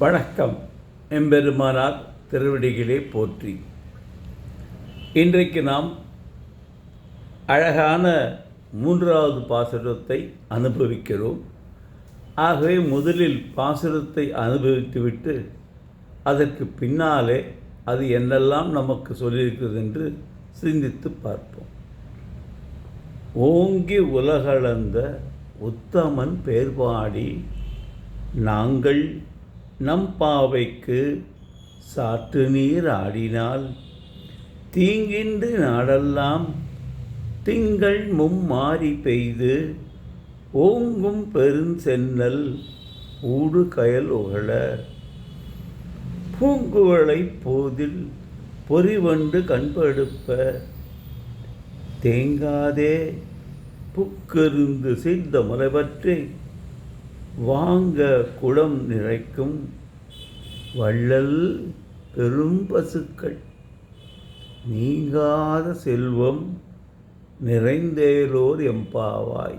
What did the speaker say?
வணக்கம். எம்பெருமானார் திருவடிகளே போற்றி. இன்றைக்கு நாம் அழகான மூன்றாவது பாசுரத்தை அனுபவிக்கிறோம். ஆகவே முதலில் பாசுரத்தை அனுபவித்துவிட்டு அதற்கு பின்னாலே அது என்னெல்லாம் நமக்கு சொல்லியிருக்கிறது என்று சிந்தித்து பார்ப்போம். ஓங்கி உலகளந்த உத்தமன் பேர்பாடி நாங்கள் நம் பாவைக்கு சாற்று நீர் ஆடினால் தீங்கின்று நாடெல்லாம் திங்கள் மும்மாறி பெய்து ஓங்கும் பெருஞ்சென்னல் ஊடு கயல் உகழ பூங்குவளை போதில் பொறிவண்டு கண்படுப்ப. தேங்காதே புக்கெருந்து செய்த முறைபற்றி வாங்க குளம் நிறைக்கும் வள்ளல் பெரும் பசுக்கள். நீங்காத செல்வம் நிறைந்தேலோர் எம்பாவாய்